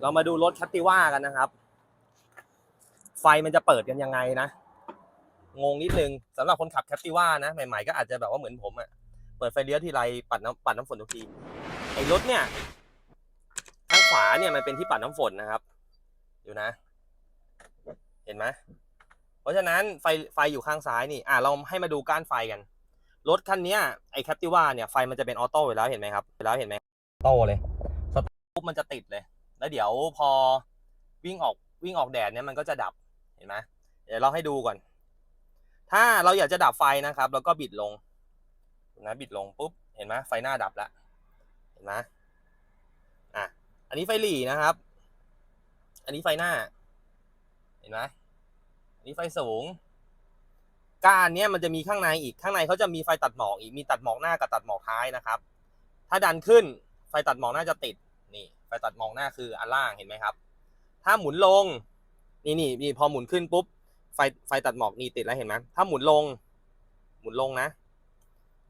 เรามาดูรถคัตติว่ากันนะครับ ไฟมันจะเปิดกันยังไงนะ งงนิดนึงสำหรับคนขับแคปติว่านะใหม่ๆก็อาจจะแบบว่าเหมือนผมอะเปิดไฟเลี้ยวทีไรปัดน้ำปัดน้ำฝนทุกทีไอ้รถเนี่ยข้างขวาเนี่ยมันเป็นที่ปัดน้ำฝนนะครับอยู่นะ เห็นไหมเพราะฉะนั้นไฟไฟอยู่ข้างซ้ายนี่อะเราให้มาดูก้านไฟกันรถคันนี้ไอ้แคปติว่าเนี่ยไฟมันจะเป็นออโต้อยู่แล้วเห็นไหมครับแล้วเห็นไหมออโต้เลยสตาร์ทปุ๊บมันจะติดเลย แล้วเดี๋ยวพอวิ่งออกวิ่งออกแดดเนี่ยมันก็จะดับเห็นไหมเดี๋ยวเราให้ดูก่อน ถ้าเราอยากจะดับไฟนะครับเราก็บิดลงนะบิดลงปุ๊บเห็นไหมไฟหน้าดับแล้วเห็นไหมอะอันนี้ไฟหลีนะครับ อันนี้ไฟหน้า เห็นไหมอันนี้ไฟสูงก้านเนี้ยมันจะมีข้างในอีกข้างในเขาจะมีไฟตัดหมอกอีกมีตัดหมอกหน้ากับตัดหมอกท้ายนะครับ ถ้าดันขึ้นไฟตัดหมอกหน้าจะติดนี่ ไฟตัดมอกหน้าคืออันล่างเห็นไหมครับ ถ้าหมุนลง นี่นี่นี่พอหมุนขึ้นปุ๊บไฟไฟตัดหมอกนี่ติดแล้วเห็นไหมถ้าหมุนลง หมุนลงนะ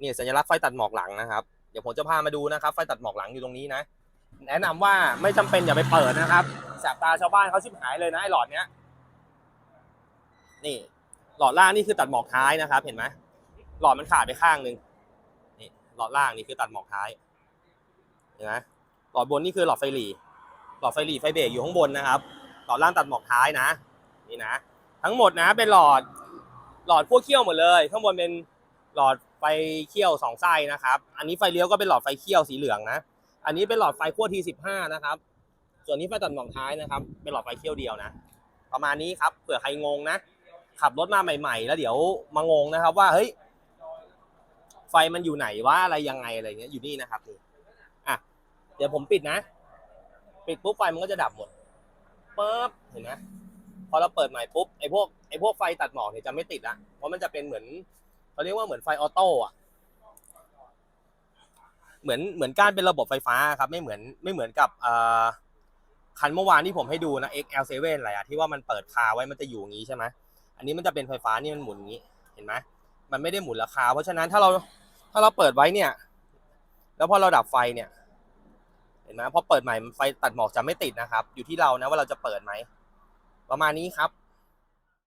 นี่สัญลักษณ์ไฟตัดหมอกหลังนะครับเดี๋ยวผมจะพามาดูนะครับ ไฟตัดหมอกหลังอยู่ตรงนี้นะ แนะนำว่าไม่จำเป็นอย่าไปเปิดนะครับแสบตาชาวบ้านเขาชิบหายเลยนะไอ้หลอดเนี้ยนี่ หลอดล่างนี่คือตัดหมอกท้ายนะครับ เห็นไหมหลอดมันขาดไปข้างหนึ่งนี่หลอดล่างนี่คือตัดหมอกท้ายเห็นไหม หลอดบนนี่คือหลอดไฟหลีหลอดไฟหลีไฟเบรกอยู่ข้างบนนะครับ หลอดล่างตัดหมอกท้ายนะ นี่นะ ทั้งหมดนะเป็นหลอดหลอดพวกเขี้ยวหมดเลย ข้างบนเป็นหลอดไฟเขี้ยวสองไส้นะครับ อันนี้ไฟเลี้ยวก็เป็นหลอดไฟเขี้ยวสีเหลืองนะ อันนี้เป็นหลอดไฟขั้วทีสิบห้านะครับ ส่วนนี้ไฟตัดหมอกท้ายนะครับ เป็นหลอดไฟเขี้ยวเดียวนะ ประมาณนี้ครับ เผื่อใครงงนะ ขับรถมาใหม่ ๆ แล้วเดี๋ยวมางงนะครับว่าเฮ้ย ไฟมันอยู่ไหนวะอะไรยังไงอะไรเงี้ย อยู่นี่นะครับนี่ เดี๋ยวผมปิดนะ ปิดปุ๊บไฟมันก็จะดับหมดปั๊บเห็นไหมพอเราเปิดใหม่ปุ๊บไอ้พวกไอ้พวกไฟตัดหมอกเนี่ยจะไม่ติดละเพราะมันจะเป็นเหมือนเขาเรียกว่าเหมือนไฟออโต้อะเหมือนเหมือนการเป็นระบบไฟฟ้าครับไม่เหมือนไม่เหมือนกับอคันเมื่อวานที่ผมให้ดูนะ XL7 อะไรอะที่ว่ามันเปิดคาไว้มันจะอยู่อย่างนี้ใช่ไหมอันนี้มันจะเป็นไฟฟ้านี่มันหมุนอย่างนี้เห็นไหมมันไม่ได้หมุนราคา เพราะฉะนั้นถ้าเราถ้าเราเปิดไว้เนี่ย แล้วพอเราดับไฟเนี่ย เห็นไหมพอเปิดใหม่ไฟตัดหมอกจะไม่ติดนะครับ อยู่ที่เรานะว่าเราจะเปิดไหมประมาณนี้ครับ